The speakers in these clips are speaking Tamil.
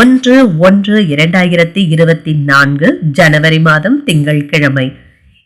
ஒன்று ஒன்று இரண்டாயிரத்தி இருபத்தி நான்கு ஜனவரி மாதம் திங்கட்கிழமை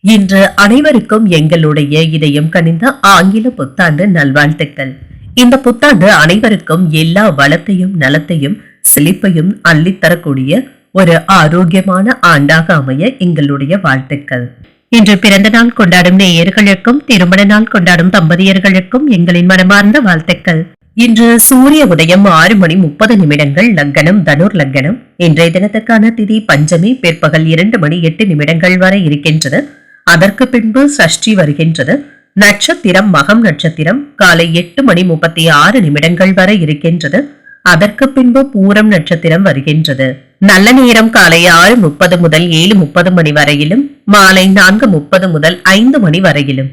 இன்று அனைவருக்கும் எங்களுடைய இதயம் கனிந்த ஆங்கில புத்தாண்டு நல்வாழ்த்துக்கள். இந்த புத்தாண்டு அனைவருக்கும் எல்லா வளத்தையும் நலத்தையும் செழிப்பையும் அள்ளித்தரக்கூடிய ஒரு ஆரோக்கியமான ஆண்டாக அமைய எங்களுடைய வாழ்த்துக்கள். இன்று பிறந்த நாள் கொண்டாடும் நேயர்களுக்கும் திருமண நாள் கொண்டாடும் தம்பதியர்களுக்கும் எங்களின் மனமார்ந்த வாழ்த்துக்கள். இன்று சூரிய உதயம் ஆறு மணி முப்பது நிமிடங்கள் லக்கணம் தனுர் லக்கணம் இன்றைய தினத்துக்கான திதி பஞ்சமி பிற்பகல் இரண்டு மணி எட்டு நிமிடங்கள் வரை இருக்கின்றது. அதற்கு பின்பு சஷ்டி வருகின்றது. நட்சத்திரம் மகம் நட்சத்திரம் காலை எட்டு மணி முப்பத்தி ஆறு நிமிடங்கள் வரை இருக்கின்றது. அதற்கு பின்பு பூரம் நட்சத்திரம் வருகின்றது. நல்ல நேரம் காலை ஆறு முப்பது முதல் ஏழு முப்பது மணி வரையிலும் மாலை நான்கு முப்பது முதல் ஐந்து மணி வரையிலும்.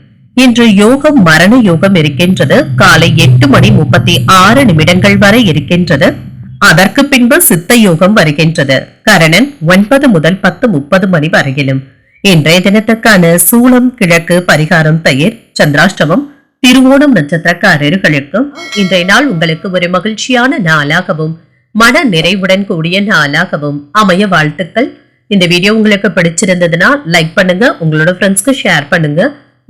இன்று யோகம் மரண யோகம் இருக்கின்றது. காலை எட்டு மணி முப்பத்தி ஆறு நிமிடங்கள் வரை இருக்கின்றது. அதற்கு பின்பு சித்த யோகம் வருகின்றது. கரணன் ஒன்பது முதல் பத்து முப்பது மணி வரையிலும். இன்றைய தினத்துக்கான சூளம் கிழக்கு பரிகாரம் தயிர் சந்திராஷ்டமம் திருவோணம் நட்சத்திரக்காரர்களுக்கும் இன்றைய நாள் உங்களுக்கு ஒரு மகிழ்ச்சியான நாளாகவும் மன நிறைவுடன் கூடிய நாளாகவும் அமைய வாழ்த்துக்கள். இந்த வீடியோ உங்களுக்கு பிடிச்சிருந்ததுன்னா லைக் பண்ணுங்க உங்களோட ஃப்ரெண்ட்ஸ்க்கு ஷேர் பண்ணுங்க.